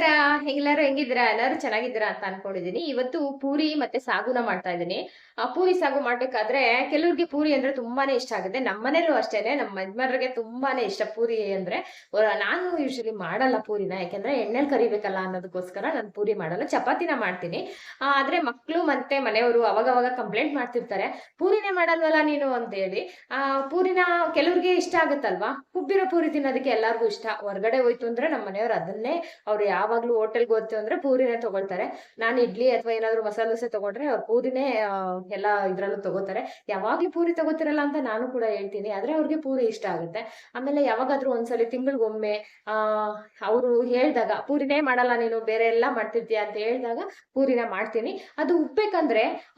ನಮಸ್ಕಾರ ಎಲ್ಲರೂ ಹೆಂಗಿದ್ದೀರಾ? ಎಲ್ಲರೂ ಚೆನ್ನಾಗಿದ್ದೀರಾ ಅಂತ ಅನ್ಕೊಂಡಿದೀನಿ. ಇವತ್ತು ಪೂರಿ ಮತ್ತೆ ಸಾಗುನ ಮಾಡ್ತಾ ಇದ್ದೀನಿ. ಆ ಪೂರಿ ಸಾಗು ಮಾಡ್ಬೇಕಾದ್ರೆ ಕೆಲವ್ರಿಗೆ ಪೂರಿ ಅಂದ್ರೆ ತುಂಬಾನೇ ಇಷ್ಟ ಆಗುತ್ತೆ. ನಮ್ಮ ಮನೇಲೂ ಅಷ್ಟೇನೆ ನಮ್ಮ ಯಜಮಾನ್ರಿಗೆ ತುಂಬಾನೇ ಇಷ್ಟ ಪೂರಿ ಅಂದ್ರೆ. ನಾನು ಯೂಶಲಿ ಮಾಡಲ್ಲ ಪೂರಿನ, ಯಾಕೆಂದ್ರೆ ಎಣ್ಣೆಲ್ ಕರಿಬೇಕಲ್ಲ ಅನ್ನೋದಕ್ಕೋಸ್ಕರ ನಾನು ಪೂರಿ ಮಾಡಲ್ಲ. ಚಪಾತಿನ ಮಾಡ್ತೀನಿ. ಆದ್ರೆ ಮಕ್ಕಳು ಮತ್ತೆ ಮನೆಯವರು ಅವಾಗವಾಗ ಅವಾಗ ಕಂಪ್ಲೇಂಟ್ ಮಾಡ್ತಿರ್ತಾರೆ. ಪೂರಿನೇ ಮಾಡಲ್ವಲ್ಲ ನೀನು ಅಂತ ಹೇಳಿ ಆ, ಪೂರಿನ ಕೆಲವ್ರಿಗೆ ಇಷ್ಟ ಆಗುತ್ತಲ್ವಾ? ಉಬ್ಬಿರೋ ಪೂರಿ ತಿನ್ನೋದಕ್ಕೆ ಎಲ್ಲರಿಗೂ ಇಷ್ಟ. ಹೊರಗಡೆ ಹೋಯ್ತು ಅಂದ್ರೆ ನಮ್ಮ ಮನೆಯವ್ರು ಅದನ್ನೇ ಅವ್ರು ಯಾವಾಗ್ಲೂ ಹೋಟೆಲ್ಗೆ ಹೋಗ್ತೀವಿ ಅಂದ್ರೆ ಪೂರಿನೇ ತಗೊಳ್ತಾರೆ. ನಾನು ಇಡ್ಲಿ ಅಥವಾ ಏನಾದ್ರು ಮಸಾಲೆ ದೋಸೆ ತಗೊಂಡ್ರೆ ಅವ್ರು ಪೂರಿನೇ ಎಲ್ಲ ಇದ್ರಲ್ಲೂ ತಗೋತಾರೆ. ಯಾವಾಗ್ಲೂ ಪೂರಿ ತಗೋತಿರಲ್ಲ ಅಂತ ನಾನು ಕೂಡ ಹೇಳ್ತೀನಿ. ಆದ್ರೆ ಅವ್ರಿಗೆ ಪೂರಿ ಇಷ್ಟ ಆಗುತ್ತೆ. ಆಮೇಲೆ ಯಾವಾಗಾದ್ರೂ ಒಂದ್ಸಲಿ ತಿಂಗಳಿಗೊಮ್ಮೆ, ಆ, ಅವರು ಹೇಳ್ದಾಗ, ಪೂರಿನೇ ಮಾಡಲ್ಲ ನೀನು, ಬೇರೆ ಎಲ್ಲ ಮಾಡ್ತಿರ್ತೀಯ ಅಂತ ಹೇಳಿದಾಗ ಪೂರಿನ ಮಾಡ್ತೀನಿ. ಅದು ಉಬ್ಬೇಕಂದ್ರೆ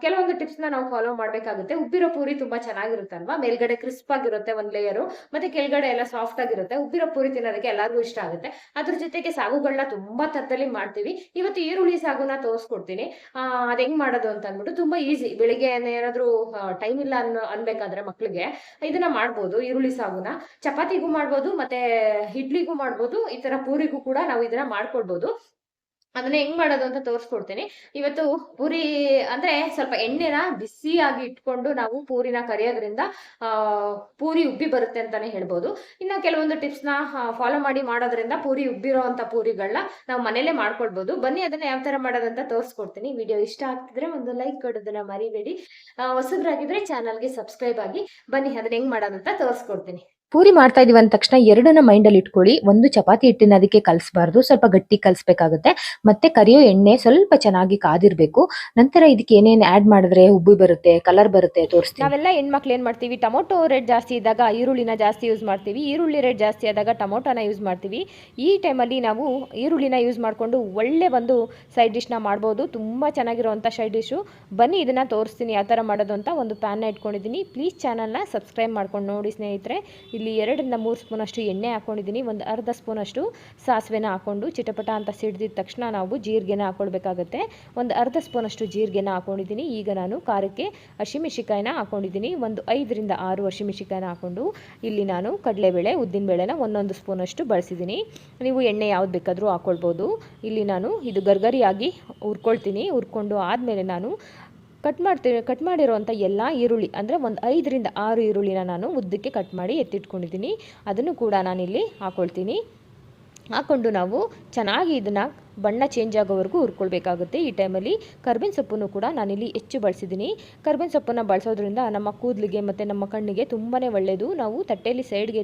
ಕೆಲವೊಂದು ಟಿಪ್ಸ್ ನಾವು ಫಾಲೋ ಮಾಡ್ಬೇಕಾಗುತ್ತೆ. ಉಬ್ಬಿರೋ ಪೂರಿ ತುಂಬಾ ಚೆನ್ನಾಗಿರುತ್ತಲ್ವಾ? ಮೇಲ್ಗಡೆ ಕ್ರಿಸ್ಪ್ ಆಗಿರುತ್ತೆ ಒಂದ್ ಲೇಯರು ಮತ್ತೆ ಕೆಳಗಡೆ ಎಲ್ಲ ಸಾಫ್ಟ್ ಆಗಿರುತ್ತೆ. ಉಬ್ಬಿರೋ ಪೂರಿ ತಿನ್ನೋದಕ್ಕೆ ಎಲ್ಲರಿಗೂ ಇಷ್ಟ ಆಗುತ್ತೆ. ಅದ್ರ ಜೊತೆಗೆ ಸಾಗುಗಳನ್ನ ತುಂಬಾ ತತ್ತಲ್ಲಿ ಮಾಡ್ತೀವಿ. ಇವತ್ತು ಈರುಳ್ಳಿ ಸಾಗುನ ತೋರಿಸ್ಕೊಡ್ತೀನಿ. ಆ, ಅದ್ ಹೆಂಗ್ ಮಾಡೋದು ಅಂತ ಅಂದ್ಬಿಟ್ಟು ತುಂಬಾ ಈಸಿ. ಬೆಳಿಗ್ಗೆ ಏನಾದ್ರು ಟೈಮ್ ಇಲ್ಲ ಅನ್ನೋ ಅನ್ಬೇಕಾದ್ರೆ ಮಕ್ಳಿಗೆ ಇದನ್ನ ಮಾಡ್ಬೋದು, ಈರುಳ್ಳಿ ಸಾಗುನ. ಚಪಾತಿಗೂ ಮಾಡ್ಬೋದು, ಮತ್ತೆ ಇಡ್ಲಿಗೂ ಮಾಡ್ಬೋದು, ಈ ತರ ಪೂರಿಗೂ ಕೂಡ ನಾವು ಇದನ್ನ ಮಾಡ್ಕೊಳ್ಬೋದು ಅದನ್ನ ಹೆಂಗ್ ಮಾಡೋದು ಅಂತ ತೋರಿಸ್ಕೊಡ್ತೀನಿ. ಇವತ್ತು ಪೂರಿ ಅಂದ್ರೆ ಸ್ವಲ್ಪ ಎಣ್ಣೆನ ಬಿಸಿಯಾಗಿ ಇಟ್ಕೊಂಡು ನಾವು ಪೂರಿನ ಕರಿಯೋದ್ರಿಂದ ಪೂರಿ ಉಬ್ಬಿ ಬರುತ್ತೆ ಅಂತಾನೆ ಹೇಳ್ಬೋದು. ಇನ್ನ ಕೆಲವೊಂದು ಟಿಪ್ಸ್ನ ಫಾಲೋ ಮಾಡಿ ಮಾಡೋದ್ರಿಂದ ಪೂರಿ ಉಬ್ಬಿರೋ ಅಂತ ಪೂರಿಗಳನ್ನ ನಾವು ಮನೇಲೆ ಮಾಡ್ಕೊಳ್ಬಹುದು ಬನ್ನಿ ಅದನ್ನ ಯಾವ ತರ ಮಾಡೋದಂತ ತೋರಿಸ್ಕೊಡ್ತೀನಿ. ವಿಡಿಯೋ ಇಷ್ಟ ಆಗ್ತಿದ್ರೆ ಒಂದು ಲೈಕ್ ಕೊಡೋದನ್ನ ಮರಿಬೇಡಿ. ಆ, ಹೊಸಬ್ರಾಗಿದ್ರೆ ಚಾನಲ್ಗೆ ಸಬ್ಸ್ಕ್ರೈಬ್ ಆಗಿ ಬನ್ನಿ ಅದನ್ನ ಹೆಂಗ್ ಮಾಡೋದಂತ ತೋರಿಸ್ಕೊಡ್ತೀನಿ. ಪೂರಿ ಮಾಡ್ತಾ ಇದೀವಿ ಅಂದ ತಕ್ಷಣ ಎರಡನ್ನ ಮೈಂಡ್ ಅಲ್ಲಿ ಇಟ್ಕೊಳ್ಳಿ. ಒಂದು ಚಪಾತಿ ಹಿಟ್ಟಿನ ಅದಕ್ಕೆ ಕಲಿಸಬಾರ್ದು. ಸ್ವಲ್ಪ ಗಟ್ಟಿ ಕಲಸಬೇಕಾಗುತ್ತೆ. ಮತ್ತೆ ಕರಿಯೋ ಎಣ್ಣೆ ಸ್ವಲ್ಪ ಚೆನ್ನಾಗಿ ಕಾದಿರ್ಬೇಕು. ನಂತರ ಇದಕ್ಕೆ ಏನೇನು ಆಡ್ ಮಾಡಿದ್ರೆ ಉಬ್ಬಿ ಬರುತ್ತೆ ಕಲರ್ ಬರುತ್ತೆ ತೋರಿಸ್ತೀವಿ ನಾವೆಲ್ಲ ಹೆಣ್ಮಕ್ಳು ಏನು ಮಾಡ್ತೀವಿ? ಟೊಮೊಟೊ ರೇಟ್ ಜಾಸ್ತಿ ಇದ್ದಾಗ ಈರುಳ್ಳಿನ ಜಾಸ್ತಿ ಯೂಸ್ ಮಾಡ್ತೀವಿ. ಈರುಳ್ಳಿ ರೇಟ್ ಜಾಸ್ತಿ ಆದಾಗ ಟೊಮೊಟೊನ ಯೂಸ್ ಮಾಡ್ತೀವಿ. ಈ ಟೈಮಲ್ಲಿ ನಾವು ಈರುಳ್ಳಿನ ಯೂಸ್ ಮಾಡಿಕೊಂಡು ಒಳ್ಳೆ ಒಂದು ಸೈಡ್ ಡಿಶ್ನ ಮಾಡ್ಬೋದು. ತುಂಬ ಚೆನ್ನಾಗಿರುವಂಥ ಸೈಡ್ ಡಿಶ್ಶು ಬನ್ನಿ, ಇದನ್ನು ತೋರಿಸ್ತೀನಿ. ಯಾವ ಥರ ಮಾಡೋದು ಅಂತ ಒಂದು ಪ್ಯಾನ್ನ ಇಟ್ಕೊಂಡಿದ್ದೀನಿ. ಪ್ಲೀಸ್ ಚಾನಲ್ನ ಸಬ್ಸ್ಕ್ರೈಬ್ ಮಾಡ್ಕೊಂಡು ನೋಡಿ ಸ್ನೇಹಿತರೆ. ಇಲ್ಲಿ ಎರಡರಿಂದ ಮೂರು ಸ್ಪೂನಷ್ಟು ಎಣ್ಣೆ ಹಾಕ್ಕೊಂಡಿದ್ದೀನಿ ಒಂದು ಅರ್ಧ ಸ್ಪೂನಷ್ಟು ಸಾಸಿವೆನ ಹಾಕ್ಕೊಂಡು ಚಿಟಪಟ ಅಂತ ಸಿಡ್ದಿದ ತಕ್ಷಣ ನಾವು ಜೀರಿಗೆನ ಹಾಕ್ಕೊಳ್ಬೇಕಾಗತ್ತೆ ಒಂದು ಅರ್ಧ ಸ್ಪೂನಷ್ಟು ಜೀರಿಗೆನ ಹಾಕ್ಕೊಂಡಿದ್ದೀನಿ ಈಗ ನಾನು ಖಾರಕ್ಕೆ ಹಸಿಮೆಣಸಿಕಾಯಿನ ಹಾಕ್ಕೊಂಡಿದ್ದೀನಿ ಒಂದು ಐದರಿಂದ ಆರು ಹಸಿಮೆಣಸಿಕಾಯಿನ ಹಾಕ್ಕೊಂಡು ಇಲ್ಲಿ ನಾನು ಕಡಲೆಬೇಳೆ, ಉದ್ದಿನಬೇಳೆನ ಒಂದೊಂದು ಸ್ಪೂನಷ್ಟು ಬಳಸಿದ್ದೀನಿ. ನೀವು ಎಣ್ಣೆ ಯಾವ್ದು ಬೇಕಾದರೂ ಹಾಕ್ಕೊಳ್ಬೋದು ಇಲ್ಲಿ ನಾನು ಇದು ಗರ್ಗರಿಯಾಗಿ ಹುರ್ಕೊಳ್ತೀನಿ, ಹುರ್ಕೊಂಡು ಆದಮೇಲೆ ನಾನು ಕಟ್ ಮಾಡ್ತೀನಿ ಕಟ್ ಮಾಡಿರುವಂಥ ಎಲ್ಲ ಈರುಳ್ಳಿ, ಅಂದರೆ ಒಂದು ಐದರಿಂದ ಆರು ಈರುಳ್ಳಿನ ನಾನು ಉದ್ದಕ್ಕೆ ಕಟ್ ಮಾಡಿ ಎತ್ತಿಟ್ಕೊಂಡಿದ್ದೀನಿ. ಅದನ್ನು ಕೂಡ ನಾನಿಲ್ಲಿ ಹಾಕ್ಕೊಳ್ತೀನಿ ಹಾಕ್ಕೊಂಡು ನಾವು ಚೆನ್ನಾಗಿ ಇದನ್ನು ಬಣ್ಣ ಚೇಂಜ್ ಆಗೋವರೆಗೂ ಹುರ್ಕೊಳ್ಬೇಕಾಗುತ್ತೆ. ಈ ಟೈಮಲ್ಲಿ ಕರ್ಬೇವಿನ ಸೊಪ್ಪನ್ನು ಕೂಡ ನಾನಿಲ್ಲಿ ಹೆಚ್ಚು ಬಳಸಿದ್ದೀನಿ. ಕರ್ಬೇವಿನ ಸೊಪ್ಪನ್ನು ಬಳಸೋದ್ರಿಂದ ನಮ್ಮ ಕೂದಲಿಗೆ ಮತ್ತು ನಮ್ಮ ಕಣ್ಣಿಗೆ ತುಂಬಾ ಒಳ್ಳೆಯದು ನಾವು ತಟ್ಟೆಯಲ್ಲಿ ಸೈಡ್ಗೆ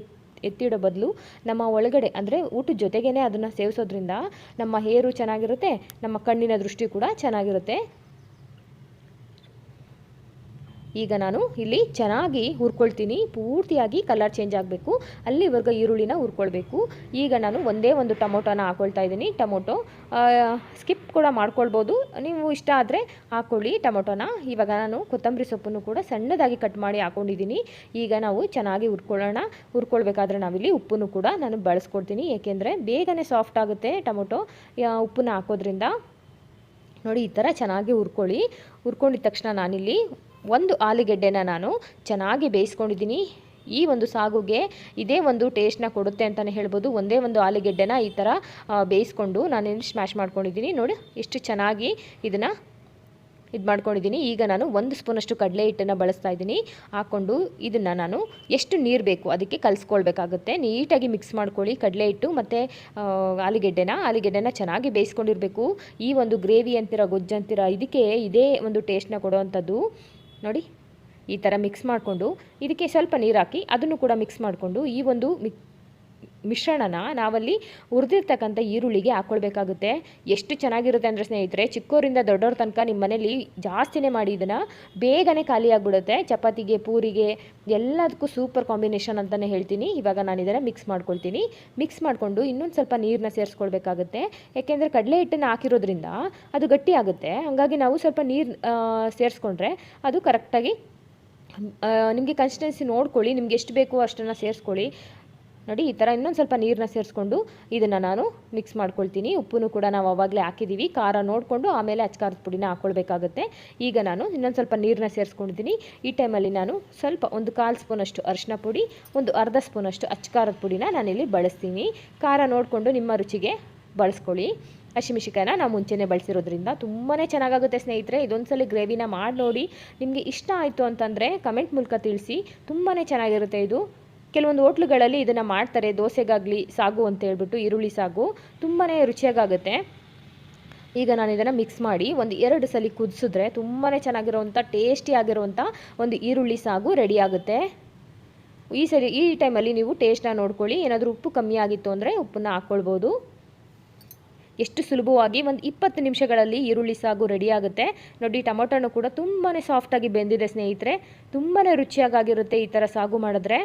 ಎತ್ತಿಡೋ ಬದಲು ನಮ್ಮ ಒಳಗಡೆ, ಅಂದರೆ ಊಟದ ಜೊತೆಗೇ ಅದನ್ನು ಸೇವಿಸೋದ್ರಿಂದ ನಮ್ಮ ಹೇರು ಚೆನ್ನಾಗಿರುತ್ತೆ, ನಮ್ಮ ಕಣ್ಣಿನ ದೃಷ್ಟಿ ಕೂಡ ಚೆನ್ನಾಗಿರುತ್ತೆ. ಈಗ ನಾನು ಇಲ್ಲಿ ಚೆನ್ನಾಗಿ ಹುರ್ಕೊಳ್ತೀನಿ. ಪೂರ್ತಿಯಾಗಿ ಕಲರ್ ಚೇಂಜ್ ಆಗಬೇಕು. ಅಲ್ಲಿವರೆಗೂ ಈರುಳ್ಳಿನ ಹುರ್ಕೊಳ್ಬೇಕು. ಈಗ ನಾನು ಒಂದೇ ಒಂದು ಟೊಮೊಟೊನ ಹಾಕೊಳ್ತಾ ಇದ್ದೀನಿ. ಟೊಮೊಟೊ ಸ್ಕಿಪ್ ಕೂಡ ಮಾಡ್ಕೊಳ್ಬೋದು. ನೀವು ಇಷ್ಟ ಆದರೆ ಹಾಕ್ಕೊಳ್ಳಿ ಟೊಮೊಟೊನ. ಇವಾಗ ನಾನು ಕೊತ್ತಂಬರಿ ಸೊಪ್ಪನ್ನು ಕೂಡ ಸಣ್ಣದಾಗಿ ಕಟ್ ಮಾಡಿ ಹಾಕೊಂಡಿದ್ದೀನಿ. ಈಗ ನಾವು ಚೆನ್ನಾಗಿ ಹುರ್ಕೊಳ್ಳೋಣ. ಹುರ್ಕೊಳ್ಬೇಕಾದ್ರೆ ನಾವಿಲ್ಲಿ ಉಪ್ಪನ್ನು ಕೂಡ ನಾನು ಬಳಸ್ಕೊಡ್ತೀನಿ. ಏಕೆಂದರೆ ಬೇಗನೆ ಸಾಫ್ಟ್ ಆಗುತ್ತೆ ಟೊಮೊಟೊ. ಉಪ್ಪನ್ನು ಹಾಕೋದ್ರಿಂದ. ನೋಡಿ, ಈ ಥರ ಚೆನ್ನಾಗಿ ಹುರ್ಕೊಳ್ಳಿ. ಹುರ್ಕೊಂಡಿದ ತಕ್ಷಣ ನಾನಿಲ್ಲಿ ಒಂದು ಆಲೂಗೆಡ್ಡೆನ ನಾನು ಚೆನ್ನಾಗಿ ಬೇಯಿಸ್ಕೊಂಡಿದ್ದೀನಿ. ಈ ಒಂದು ಸಾಗುಗೆ ಇದೇ ಒಂದು ಟೇಸ್ಟ್ನ ಕೊಡುತ್ತೆ ಅಂತಲೇ ಹೇಳ್ಬೋದು. ಒಂದೇ ಒಂದು ಆಲೂಗೆಡ್ಡೆನ ಈ ಥರ ಬೇಯಿಸ್ಕೊಂಡು ನಾನೇನು ಸ್ಮ್ಯಾಶ್ ಮಾಡ್ಕೊಂಡಿದ್ದೀನಿ. ನೋಡಿ ಎಷ್ಟು ಚೆನ್ನಾಗಿ ಇದನ್ನು ಇದು ಮಾಡ್ಕೊಂಡಿದ್ದೀನಿ. ಈಗ ನಾನು ಒಂದು ಸ್ಪೂನಷ್ಟು ಕಡಲೆ ಹಿಟ್ಟನ್ನು ಬಳಸ್ತಾ ಇದ್ದೀನಿ. ಹಾಕ್ಕೊಂಡು ಇದನ್ನು ನಾನು ಎಷ್ಟು ನೀರು ಬೇಕು ಅದಕ್ಕೆ ಕಲಿಸ್ಕೊಳ್ಬೇಕಾಗುತ್ತೆ. ನೀಟಾಗಿ ಮಿಕ್ಸ್ ಮಾಡ್ಕೊಳ್ಳಿ ಕಡಲೆ ಹಿಟ್ಟು ಮತ್ತು ಆಲೂಗೆಡ್ಡೆನ. ಆಲೂಗೆಡ್ಡೆನ ಚೆನ್ನಾಗಿ ಬೇಯಿಸ್ಕೊಂಡಿರಬೇಕು. ಈ ಒಂದು ಗ್ರೇವಿ ಅಂತಿರೋ, ಗೊಜ್ಜು ಅಂತೀರ, ಇದಕ್ಕೆ ಇದೇ ಒಂದು ಟೇಸ್ಟ್ನ ಕೊಡುವಂಥದ್ದು ನೋಡಿ, ಈ ಥರ ಮಿಕ್ಸ್ ಮಾಡಿಕೊಂಡು ಇದಕ್ಕೆ ಸ್ವಲ್ಪ ನೀರು ಹಾಕಿ ಅದನ್ನು ಕೂಡ ಮಿಕ್ಸ್ ಮಾಡಿಕೊಂಡು ಈ ಒಂದು ಮಿಕ್ ಮಿಶ್ರಣನ ನಾವಲ್ಲಿ ಹುರಿದಿರ್ತಕ್ಕಂಥ ಈರುಳ್ಳಿಗೆ ಹಾಕ್ಕೊಳ್ಬೇಕಾಗುತ್ತೆ. ಎಷ್ಟು ಚೆನ್ನಾಗಿರುತ್ತೆ ಅಂದರೆ ಸ್ನೇಹಿತರೆ, ಚಿಕ್ಕೋರಿಂದ ದೊಡ್ಡವ್ರ ತನಕ ನಿಮ್ಮ ಮನೇಲಿ ಜಾಸ್ತಿನೇ ಮಾಡಿ ಇದನ್ನು ಬೇಗನೆ ಖಾಲಿಯಾಗಿಬಿಡುತ್ತೆ ಚಪಾತಿಗೆ, ಪೂರಿಗೆ, ಎಲ್ಲದಕ್ಕೂ ಸೂಪರ್ ಕಾಂಬಿನೇಷನ್ ಅಂತಲೇ ಹೇಳ್ತೀನಿ. ಇವಾಗ ನಾನು ಇದನ್ನು ಮಿಕ್ಸ್ ಮಾಡ್ಕೊಳ್ತೀನಿ. ಮಿಕ್ಸ್ ಮಾಡಿಕೊಂಡು ಇನ್ನೊಂದು ಸ್ವಲ್ಪ ನೀರನ್ನ ಸೇರಿಸ್ಕೊಳ್ಬೇಕಾಗುತ್ತೆ. ಯಾಕೆಂದರೆ ಕಡಲೆ ಹಿಟ್ಟನ್ನು ಹಾಕಿರೋದ್ರಿಂದ ಅದು ಗಟ್ಟಿ ಆಗುತ್ತೆ. ಹಾಗಾಗಿ ನಾವು ಸ್ವಲ್ಪ ನೀರು ಸೇರಿಸ್ಕೊಂಡ್ರೆ ಅದು ಕರೆಕ್ಟಾಗಿ ನಿಮಗೆ ಕನ್ಸಿಸ್ಟೆನ್ಸಿ ನೋಡ್ಕೊಳ್ಳಿ. ನಿಮ್ಗೆ ಎಷ್ಟು ಬೇಕೋ ಅಷ್ಟನ್ನು ಸೇರಿಸ್ಕೊಳ್ಳಿ. ನೋಡಿ, ಈ ಥರ ಇನ್ನೊಂದು ಸ್ವಲ್ಪ ನೀರನ್ನ ಸೇರಿಸ್ಕೊಂಡು ಇದನ್ನು ನಾನು ಮಿಕ್ಸ್ ಮಾಡ್ಕೊಳ್ತೀನಿ. ಉಪ್ಪನ್ನು ಕೂಡ ನಾವು ಅವಾಗಲೇ ಹಾಕಿದ್ದೀವಿ ಖಾರ ನೋಡಿಕೊಂಡು ಆಮೇಲೆ ಅಚ್ಕಾರದ ಪುಡಿನ ಹಾಕ್ಕೊಳ್ಬೇಕಾಗುತ್ತೆ ಈಗ ನಾನು ಇನ್ನೊಂದು ಸ್ವಲ್ಪ ನೀರನ್ನ ಸೇರಿಸ್ಕೊಂಡಿದ್ದೀನಿ ಈ ಟೈಮಲ್ಲಿ ನಾನು ಸ್ವಲ್ಪ ಒಂದು ಕಾಲು ಸ್ಪೂನಷ್ಟು ಅರಿಶಿನ ಪುಡಿ, ಒಂದು ಅರ್ಧ ಸ್ಪೂನಷ್ಟು ಅಚ್ಕಾರದ ಪುಡಿನ ನಾನಿಲ್ಲಿ ಬಳಸ್ತೀನಿ. ಖಾರ ನೋಡಿಕೊಂಡು ನಿಮ್ಮ ರುಚಿಗೆ ಬಳಸ್ಕೊಳ್ಳಿ. ಹಸಿಮಿಶಿಕಾಯಿನ ನಾವು ಮುಂಚೆನೇ ಬಳಸಿರೋದ್ರಿಂದ ತುಂಬಾ ಚೆನ್ನಾಗಾಗುತ್ತೆ ಸ್ನೇಹಿತರೆ. ಇದೊಂದ್ಸಲ ಗ್ರೇವಿನ ಮಾಡಿ ನೋಡಿ ನಿಮಗೆ ಇಷ್ಟ ಆಯಿತು ಅಂತಂದರೆ ಕಮೆಂಟ್ ಮೂಲಕ ತಿಳಿಸಿ. ತುಂಬಾ ಚೆನ್ನಾಗಿರುತ್ತೆ ಇದು. ಕೆಲವೊಂದು ಹೋಟ್ಲುಗಳಲ್ಲಿ ಇದನ್ನು ಮಾಡ್ತಾರೆ, ದೋಸೆಗಾಗಲಿ, ಸಾಗು ಅಂತ ಹೇಳ್ಬಿಟ್ಟು ಈರುಳ್ಳಿ ಸಾಗು ತುಂಬಾ ರುಚಿಯಾಗುತ್ತೆ ಈಗ ನಾನು ಇದನ್ನು ಮಿಕ್ಸ್ ಮಾಡಿ ಒಂದು ಎರಡು ಸಲ ಕುದಿಸಿದ್ರೆ ತುಂಬಾ ಚೆನ್ನಾಗಿರುವಂಥ ಟೇಸ್ಟಿ ಆಗಿರುವಂಥ ಒಂದು ಈರುಳ್ಳಿ ಸಾಗು ರೆಡಿ ಆಗುತ್ತೆ. ಈ ಸರಿ, ಈ ಟೈಮಲ್ಲಿ ನೀವು ಟೇಸ್ಟ್ನ ನೋಡ್ಕೊಳ್ಳಿ, ಏನಾದರೂ ಉಪ್ಪು ಕಮ್ಮಿ ಆಗಿತ್ತು ಅಂದರೆ ಉಪ್ಪನ್ನ ಹಾಕ್ಕೊಳ್ಬೋದು ಎಷ್ಟು ಸುಲಭವಾಗಿ ಒಂದು ಇಪ್ಪತ್ತು ನಿಮಿಷಗಳಲ್ಲಿ ಈರುಳ್ಳಿ ಸಾಗು ರೆಡಿ ಆಗುತ್ತೆ. ನೋಡಿ, ಟೊಮೊಟೊನು ಕೂಡ ತುಂಬಾ ಸಾಫ್ಟಾಗಿ ಬೆಂದಿದೆ ಸ್ನೇಹಿತರೆ. ತುಂಬಾ ರುಚಿಯಾಗಿರುತ್ತೆ ಈ ಥರ ಸಾಗು ಮಾಡಿದ್ರೆ.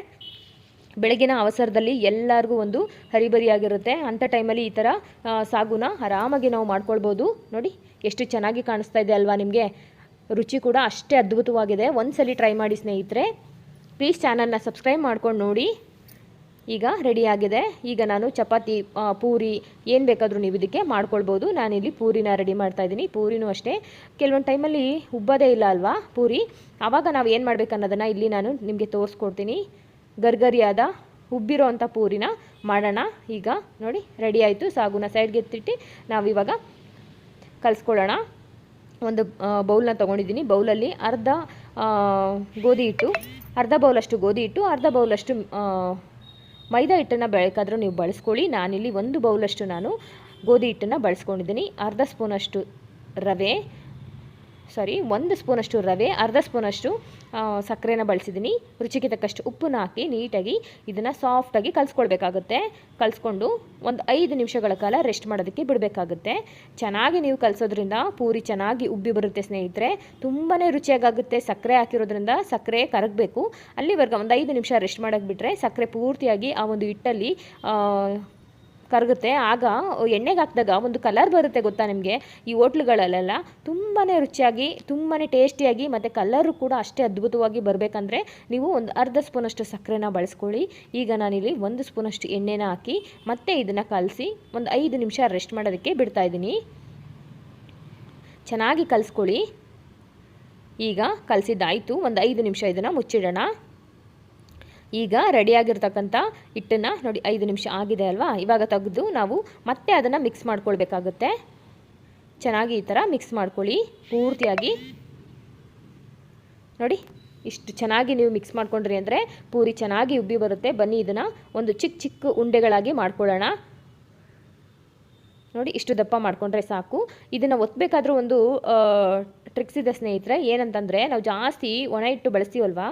ಬೆಳಗಿನ ಅವಸರದಲ್ಲಿ ಎಲ್ಲರಿಗೂ ಒಂದು ಹರಿಬರಿಯಾಗಿರುತ್ತೆ. ಅಂಥ ಟೈಮಲ್ಲಿ ಈ ಥರ ಸಾಗುನ ಆರಾಮಾಗಿ ನಾವು ಮಾಡ್ಕೊಳ್ಬೋದು. ನೋಡಿ, ಎಷ್ಟು ಚೆನ್ನಾಗಿ ಕಾಣಿಸ್ತಾ ಇದೆ ಅಲ್ವಾ ನಿಮಗೆ? ರುಚಿ ಕೂಡ ಅಷ್ಟೇ ಅದ್ಭುತವಾಗಿದೆ. ಒಂದ್ಸಲಿ ಟ್ರೈ ಮಾಡಿ ಸ್ನೇಹಿತರೆ. ಪ್ಲೀಸ್ ಚಾನಲ್ನ ಸಬ್ಸ್ಕ್ರೈಬ್ ಮಾಡ್ಕೊಂಡು ನೋಡಿ. ಈಗ ರೆಡಿಯಾಗಿದೆ ಈಗ ನಾನು ಚಪಾತಿ ಪೂರಿ, ಏನು ಬೇಕಾದರೂ ನೀವು ಇದಕ್ಕೆ ಮಾಡ್ಕೊಳ್ಬೋದು. ನಾನಿಲ್ಲಿ ಪೂರಿನ ರೆಡಿ ಮಾಡ್ತಾ ಇದ್ದೀನಿ. ಪೂರಿನೂ ಅಷ್ಟೇ. ಕೆಲವೊಂದು ಟೈಮಲ್ಲಿ ಉಬ್ಬದೇ ಇಲ್ಲ ಅಲ್ವಾ ಪೂರಿ? ಆವಾಗ ನಾವು ಏನು ಮಾಡಬೇಕನ್ನೋದನ್ನು ಇಲ್ಲಿ ನಾನು ನಿಮಗೆ ತೋರಿಸ್ಕೊಡ್ತೀನಿ. ಗರ್ಗರಿಯಾದ ಉಬ್ಬಿರೋ ಅಂಥ ಪೂರಿನ ಮಾಡೋಣ. ಈಗ ನೋಡಿ ರೆಡಿ ಆಯಿತು. ಸಾಗುನ ಸೈಡ್ಗೆ ಎತ್ತಿಟ್ಟು ನಾವಿವಾಗ ಕಲಿಸ್ಕೊಳ್ಳೋಣ. ಒಂದು ಬೌಲ್ನ ತೊಗೊಂಡಿದ್ದೀನಿ. ಬೌಲಲ್ಲಿ ಅರ್ಧ ಗೋಧಿ ಹಿಟ್ಟು, ಅರ್ಧ ಬೌಲಷ್ಟು ಗೋಧಿ ಹಿಟ್ಟು, ಅರ್ಧ ಬೌಲಷ್ಟು ಮೈದಾ ಹಿಟ್ಟನ್ನು ಬೆಳಕಾದ್ರೂ ನೀವು ಬಳಸ್ಕೊಳ್ಳಿ. ನಾನಿಲ್ಲಿ ಒಂದು ಬೌಲಷ್ಟು ನಾನು ಗೋಧಿ ಹಿಟ್ಟನ್ನು ಬಳಸ್ಕೊಂಡಿದ್ದೀನಿ. ಅರ್ಧ ಸ್ಪೂನಷ್ಟು ರವೆ ಸಾರಿ ಒಂದು ಸ್ಪೂನಷ್ಟು ರವೆ, ಅರ್ಧ ಸ್ಪೂನಷ್ಟು ಸಕ್ಕರೆನ ಬಳಸಿದ್ದೀನಿ. ರುಚಿಗೆ ತಕ್ಕಷ್ಟು ಉಪ್ಪನ್ನ ಹಾಕಿ ನೀಟಾಗಿ ಇದನ್ನು ಸಾಫ್ಟಾಗಿ ಕಲಿಸ್ಕೊಳ್ಬೇಕಾಗುತ್ತೆ ಕಲಿಸ್ಕೊಂಡು ಒಂದು ಐದು ನಿಮಿಷಗಳ ಕಾಲ ರೆಸ್ಟ್ ಮಾಡೋದಕ್ಕೆ ಬಿಡಬೇಕಾಗುತ್ತೆ. ಚೆನ್ನಾಗಿ ನೀವು ಕಲಿಸೋದ್ರಿಂದ, ಪೂರಿ ಚೆನ್ನಾಗಿ ಉಬ್ಬಿ ಬರುತ್ತೆ ಸ್ನೇಹಿತರೆ. ತುಂಬಾ ರುಚಿಯಾಗುತ್ತೆ ಸಕ್ಕರೆ ಹಾಕಿರೋದ್ರಿಂದ ಸಕ್ಕರೆ ಕರಗಬೇಕು. ಅಲ್ಲಿವರೆಗೆ ಒಂದು ಐದು ನಿಮಿಷ ರೆಸ್ಟ್ ಮಾಡೋಕ್ಕೆ ಬಿಟ್ಟರೆ ಸಕ್ಕರೆ ಪೂರ್ತಿಯಾಗಿ ಆ ಒಂದು ಹಿಟ್ಟಲ್ಲಿ ಕರಗುತ್ತೆ. ಆಗ ಎಣ್ಣೆಗೆ ಹಾಕಿದಾಗ ಒಂದು ಕಲರ್ ಬರುತ್ತೆ ಗೊತ್ತಾ ನಿಮಗೆ? ಈ ಹೋಟ್ಲುಗಳಲ್ಲೆಲ್ಲ ತುಂಬಾ ರುಚಿಯಾಗಿ ತುಂಬಾ ಟೇಸ್ಟಿಯಾಗಿ ಮತ್ತು ಕಲರು ಕೂಡ ಅಷ್ಟೇ ಅದ್ಭುತವಾಗಿ ಬರಬೇಕಂದ್ರೆ ನೀವು ಒಂದು ಅರ್ಧ ಸ್ಪೂನಷ್ಟು ಸಕ್ಕರೆನ ಬಳಸ್ಕೊಳ್ಳಿ. ಈಗ ನಾನಿಲ್ಲಿ ಒಂದು ಸ್ಪೂನಷ್ಟು ಎಣ್ಣೆನ ಹಾಕಿ ಮತ್ತೆ ಇದನ್ನು ಕಲಸಿ ಒಂದು ಐದು ನಿಮಿಷ ರೆಸ್ಟ್ ಮಾಡೋದಕ್ಕೆ ಬಿಡ್ತಾ ಇದ್ದೀನಿ. ಚೆನ್ನಾಗಿ ಕಲಿಸ್ಕೊಳ್ಳಿ. ಈಗ ಕಲಸಿದ್ದಾಯಿತು. ಒಂದು ಐದು ನಿಮಿಷ ಇದನ್ನು ಮುಚ್ಚಿಡೋಣ. ಈಗ ರೆಡಿಯಾಗಿರ್ತಕ್ಕಂಥ ಹಿಟ್ಟನ್ನು ನೋಡಿ ಐದು ನಿಮಿಷ ಆಗಿದೆ ಅಲ್ವಾ? ಇವಾಗ ತೆಗೆದು ನಾವು ಮತ್ತೆ ಅದನ್ನು ಮಿಕ್ಸ್ ಮಾಡ್ಕೊಳ್ಬೇಕಾಗುತ್ತೆ. ಚೆನ್ನಾಗಿ ಈ ಥರ ಮಿಕ್ಸ್ ಮಾಡ್ಕೊಳ್ಳಿ. ಪೂರ್ತಿಯಾಗಿ. ನೋಡಿ, ಇಷ್ಟು ಚೆನ್ನಾಗಿ ನೀವು ಮಿಕ್ಸ್ ಮಾಡ್ಕೊಂಡ್ರಿ ಅಂದರೆ ಪೂರಿ ಚೆನ್ನಾಗಿ ಉಬ್ಬಿ ಬರುತ್ತೆ. ಬನ್ನಿ ಇದನ್ನು ಒಂದು ಚಿಕ್ಕ ಚಿಕ್ಕ ಉಂಡೆಗಳಾಗಿ ಮಾಡ್ಕೊಳ್ಳೋಣ. ನೋಡಿ, ಇಷ್ಟು ದಪ್ಪ ಮಾಡಿಕೊಂಡ್ರೆ ಸಾಕು. ಇದನ್ನು ಒತ್ತಬೇಕಾದ್ರೂ ಒಂದು ಟ್ರಿಕ್ಸ್ ಇದೆ ಸ್ನೇಹಿತರೆ, ಏನಂತಂದರೆ ನಾವು ಜಾಸ್ತಿ ಒಣ ಹಿಟ್ಟು ಬಳಸ್ತೀವಲ್ವಾ?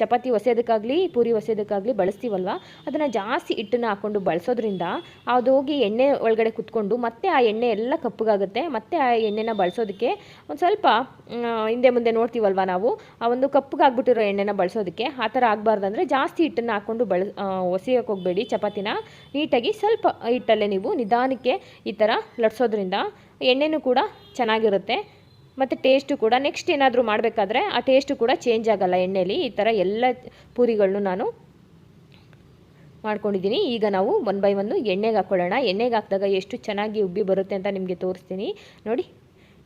ಚಪಾತಿ ಒಸೆಯೋದಕ್ಕಾಗಲಿ, ಪೂರಿ ಒಸೆಯೋದಕ್ಕಾಗಲಿ ಬಳಸ್ತೀವಲ್ವ? ಅದನ್ನು ಜಾಸ್ತಿ ಹಿಟ್ಟನ್ನು ಹಾಕ್ಕೊಂಡು ಬಳಸೋದ್ರಿಂದ ಅದು ಹೋಗಿ ಎಣ್ಣೆ ಒಳಗಡೆ ಕುತ್ಕೊಂಡು ಮತ್ತೆ ಆ ಎಣ್ಣೆ ಎಲ್ಲ ಕಪ್ಪಗಾಗುತ್ತೆ. ಮತ್ತೆ ಆ ಎಣ್ಣೆನ ಬಳಸೋದಕ್ಕೆ ಒಂದು ಸ್ವಲ್ಪ ಹಿಂದೆ ಮುಂದೆ ನೋಡ್ತೀವಲ್ವ ನಾವು? ಆ ಒಂದು ಕಪ್ಪಗಾಗ್ಬಿಟ್ಟಿರೋ ಎಣ್ಣೆನ ಬಳಸೋದಕ್ಕೆ ಆ ಥರ ಆಗಬಾರ್ದಂದ್ರೆ ಜಾಸ್ತಿ ಹಿಟ್ಟನ್ನು ಹಾಕ್ಕೊಂಡು ಬಳ ಒಸೆಯೋಕೆ ಹೋಗಬೇಡಿ ಚಪಾತಿನ. ನೀಟಾಗಿ ಸ್ವಲ್ಪ ಹಿಟ್ಟಲ್ಲೇ ನೀವು ನಿಧಾನಕ್ಕೆ ಈ ಥರ ಲಟ್ಸೋದ್ರಿಂದ ಎಣ್ಣೆನೂ ಕೂಡ ಚೆನ್ನಾಗಿರುತ್ತೆ. ಮತ್ತು ಟೇಸ್ಟು ಕೂಡ ನೆಕ್ಸ್ಟ್ ಏನಾದರೂ ಮಾಡಬೇಕಾದ್ರೆ ಆ ಟೇಸ್ಟು ಕೂಡ ಚೇಂಜ್ ಆಗೋಲ್ಲ ಎಣ್ಣೆಲಿ. ಈ ಥರ ಎಲ್ಲ ಪೂರಿಗಳನ್ನು ನಾನು ಮಾಡ್ಕೊಂಡಿದ್ದೀನಿ. ಈಗ ನಾವು ಒನ್ ಬೈ ಒಂದು ಎಣ್ಣೆಗೆ ಹಾಕ್ಕೊಳ್ಳೋಣ ಎಣ್ಣೆಗೆ ಹಾಕಿದಾಗ ಎಷ್ಟು ಚೆನ್ನಾಗಿ ಉಬ್ಬಿ ಬರುತ್ತೆ ಅಂತ ನಿಮಗೆ ತೋರಿಸ್ತೀನಿ. ನೋಡಿ,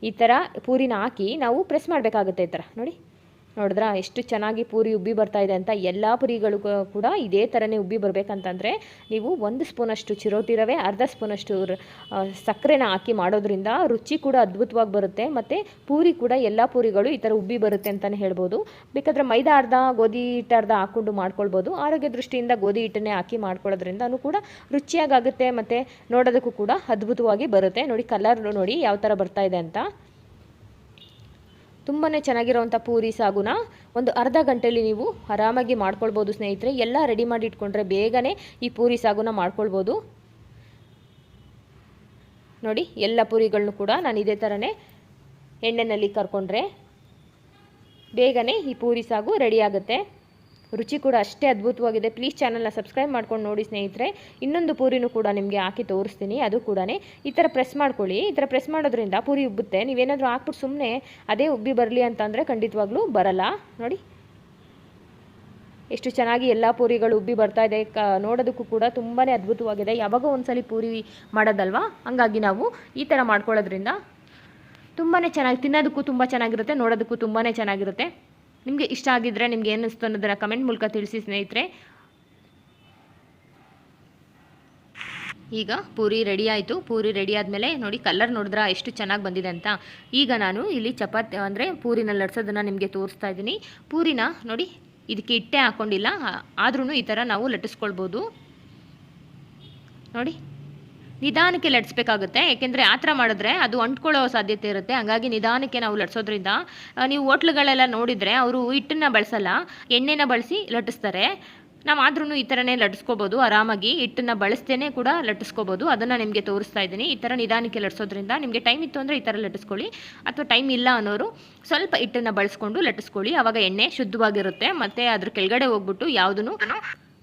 ಈ ಥರ ಪೂರಿನ ಹಾಕಿ ನಾವು ಪ್ರೆಸ್ ಮಾಡಬೇಕಾಗುತ್ತೆ ಈ ಥರ ನೋಡಿ. ನೋಡಿದ್ರಾ ಎಷ್ಟು ಚೆನ್ನಾಗಿ ಪೂರಿ ಉಬ್ಬಿ ಬರ್ತಾ ಇದೆ ಅಂತ ಎಲ್ಲ ಪುರಿಗಳು ಕೂಡ ಇದೇ ಥರನೇ ಉಬ್ಬಿ ಬರಬೇಕಂತಂದರೆ ನೀವು ಒಂದು ಸ್ಪೂನಷ್ಟು ಚಿರೋಟಿ ರವೆ, ಅರ್ಧ ಸ್ಪೂನಷ್ಟು ಸಕ್ಕರೆನ ಹಾಕಿ ಮಾಡೋದ್ರಿಂದ ರುಚಿ ಕೂಡ ಅದ್ಭುತವಾಗಿ ಬರುತ್ತೆ ಮತ್ತು ಪೂರಿ ಕೂಡ ಎಲ್ಲ ಪೂರಿಗಳು ಈ ಥರ ಉಬ್ಬಿ ಬರುತ್ತೆ ಅಂತಲೇ ಹೇಳ್ಬೋದು. ಬೇಕಾದರೆ ಮೈದಾ ಅರ್ಧ, ಗೋಧಿ ಹಿಟ್ಟು ಅರ್ಧ ಹಾಕ್ಕೊಂಡು ಮಾಡ್ಕೊಳ್ಬೋದು. ಆರೋಗ್ಯ ದೃಷ್ಟಿಯಿಂದ ಗೋಧಿ ಹಿಟ್ಟನ್ನೇ ಹಾಕಿ ಮಾಡ್ಕೊಳ್ಳೋದ್ರಿಂದನೂ ಕೂಡ ರುಚಿಯಾಗುತ್ತೆ ಮತ್ತು ನೋಡೋದಕ್ಕೂ ಕೂಡ ಅದ್ಭುತವಾಗಿ ಬರುತ್ತೆ. ನೋಡಿ ಕಲರ್ ನೋಡಿ ಯಾವ ಥರ ಬರ್ತಾ ಇದೆ ಅಂತ. ತುಂಬಾ ಚೆನ್ನಾಗಿರೋವಂಥ ಪೂರಿ ಸಾಗುನ ಒಂದು ಅರ್ಧ ಗಂಟೆಯಲ್ಲಿ ನೀವು ಆರಾಮಾಗಿ ಮಾಡ್ಕೊಳ್ಬೋದು ಸ್ನೇಹಿತರೆ. ಎಲ್ಲ ರೆಡಿ ಮಾಡಿ ಇಟ್ಕೊಂಡ್ರೆ ಬೇಗನೆ ಈ ಪೂರಿ ಸಾಗುನ ಮಾಡ್ಕೊಳ್ಬೋದು. ನೋಡಿ, ಎಲ್ಲ ಪೂರಿಗಳನ್ನು ಕೂಡ ನಾನು ಇದೇ ಥರನೇ ಎಣ್ಣೆಯಲ್ಲಿ ಕರ್ಕೊಂಡ್ರೆ ಬೇಗನೆ ಈ ಪೂರಿ ಸಾಗು ರೆಡಿ ಆಗುತ್ತೆ. ರುಚಿ ಕೂಡ ಅಷ್ಟೇ ಅದ್ಭುತವಾಗಿದೆ. ಪ್ಲೀಸ್ ಚಾನಲ್ನ ಸಬ್ಸ್ಕ್ರೈಬ್ ಮಾಡ್ಕೊಂಡು ನೋಡಿ ಸ್ನೇಹಿತರೆ. ಇನ್ನೊಂದು ಪೂರಿನೂ ಕೂಡ ನಿಮಗೆ ಹಾಕಿ ತೋರಿಸ್ತೀನಿ. ಅದು ಕೂಡ ಈ ಥರ ಪ್ರೆಸ್ ಮಾಡ್ಕೊಳ್ಳಿ. ಈ ಥರ ಪ್ರೆಸ್ ಮಾಡೋದ್ರಿಂದ ಪೂರಿ ಉಬ್ಬುತ್ತೆ. ನೀವೇನಾದರೂ ಹಾಕ್ಬಿಟ್ಟು ಸುಮ್ಮನೆ ಅದೇ ಉಬ್ಬಿ ಬರಲಿ ಅಂತಂದರೆ ಖಂಡಿತವಾಗ್ಲೂ ಬರಲ್ಲ. ನೋಡಿ. ಎಷ್ಟು ಚೆನ್ನಾಗಿ ಎಲ್ಲ ಪೂರಿಗಳು ಉಬ್ಬಿ ಬರ್ತಾ ಇದೆ. ಕ, ನೋಡೋದಕ್ಕೂ ಕೂಡ ತುಂಬಾ ಅದ್ಭುತವಾಗಿದೆ. ಯಾವಾಗ ಒಂದ್ಸಲಿ ಪೂರಿ ಮಾಡೋದಲ್ವಾ? ಹಂಗಾಗಿ ನಾವು ಈ ಥರ ಮಾಡ್ಕೊಳ್ಳೋದ್ರಿಂದ ತುಂಬಾ ಚೆನ್ನಾಗಿ, ತಿನ್ನೋದಕ್ಕೂ ತುಂಬ ಚೆನ್ನಾಗಿರುತ್ತೆ, ನೋಡೋದಕ್ಕೂ ತುಂಬಾ ಚೆನ್ನಾಗಿರುತ್ತೆ. ನಿಮಗೆ ಇಷ್ಟ ಆಗಿದ್ರೆ ನಿಮ್ಗೆ ಏನು ಅನಿಸ್ತು ಅನ್ನೋದನ್ನು ಕಮೆಂಟ್ ಮೂಲಕ ತಿಳಿಸಿ ಸ್ನೇಹಿತರೆ. ಈಗ ಪೂರಿ ರೆಡಿ ಆಯಿತು. ಪೂರಿ ರೆಡಿ ಆದಮೇಲೆ ನೋಡಿ ಕಲರ್ ನೋಡಿದ್ರೆ ಎಷ್ಟು ಚೆನ್ನಾಗಿ ಬಂದಿದೆ ಅಂತ. ಈಗ ನಾನು ಇಲ್ಲಿ ಚಪಾತಿ ಅಂದರೆ ಪೂರಿನ ಲಟ್ಸೋದನ್ನು ನಿಮಗೆ ತೋರಿಸ್ತಾ ಇದ್ದೀನಿ. ಪೂರಿನ ನೋಡಿ ಇದಕ್ಕೆ ಇಟ್ಟೆ ಹಾಕ್ಕೊಂಡಿಲ್ಲ ಆದ್ರೂ ಈ ಥರ ನಾವು ಲಟ್ಟಿಸ್ಕೊಳ್ಬೋದು. ನೋಡಿ. ನಿಧಾನಕ್ಕೆ ಲಟ್ಸ್ಬೇಕಾಗುತ್ತೆ ಏಕೆಂದರೆ ಆ ಥರ ಮಾಡಿದ್ರೆ ಅದು ಅಂಟ್ಕೊಳ್ಳೋ ಸಾಧ್ಯತೆ ಇರುತ್ತೆ. ಹಾಗಾಗಿ ನಿಧಾನಕ್ಕೆ ನಾವು ಲಟ್ಸೋದ್ರಿಂದ ನೀವು ಹೋಟ್ಲುಗಳೆಲ್ಲ ನೋಡಿದರೆ ಅವರು ಹಿಟ್ಟನ್ನು ಬಳಸಲ್ಲ, ಎಣ್ಣೆನ ಬಳಸಿ ಲಟ್ಟಿಸ್ತಾರೆ. ನಾವು ಆದ್ರೂ ಈ ಥರನೇ ಲಟ್ಟಿಸ್ಕೋಬೋದು ಆರಾಮಾಗಿ ಹಿಟ್ಟನ್ನು ಬಳಸ್ತೇನೆ ಕೂಡ ಲಟ್ಟಿಸ್ಕೋಬೋದು. ಅದನ್ನು ನಿಮಗೆ ತೋರಿಸ್ತಾ ಇದ್ದೀನಿ. ಈ ಥರ ನಿಧಾನಕ್ಕೆ ಲಟ್ಸೋದ್ರಿಂದ ನಿಮಗೆ ಟೈಮ್ ಇತ್ತು ಅಂದರೆ ಈ ಥರ ಲಟ್ಟಿಸ್ಕೊಳ್ಳಿ, ಅಥವಾ ಟೈಮ್ ಇಲ್ಲ ಅನ್ನೋರು ಸ್ವಲ್ಪ ಹಿಟ್ಟನ್ನು ಬಳಸ್ಕೊಂಡು ಲಟ್ಟಿಸ್ಕೊಳ್ಳಿ. ಆವಾಗ ಎಣ್ಣೆ ಶುದ್ಧವಾಗಿರುತ್ತೆ, ಮತ್ತು ಅದ್ರ ಕೆಳಗಡೆ ಹೋಗ್ಬಿಟ್ಟು ಯಾವುದೂ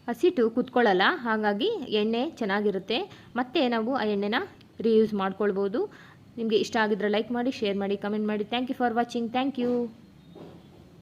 ಹಸಿಟ್ಟು ಕುತ್ಕೊಳ್ಳಲ್ಲ, ಹಾಗಾಗಿ ಎಣ್ಣೆ ಚೆನ್ನಾಗಿರುತ್ತೆ. ಮತ್ತೆ ನಾವು ಆ ಎಣ್ಣೆನ ರೀಯೂಸ್ ಮಾಡ್ಕೊಳ್ಬೋದು. ನಿಮಗೆ ಇಷ್ಟ ಆಗಿದ್ರೆ ಲೈಕ್ ಮಾಡಿ ಶೇರ್ ಮಾಡಿ ಕಮೆಂಟ್ ಮಾಡಿ. Thank you for watching thank you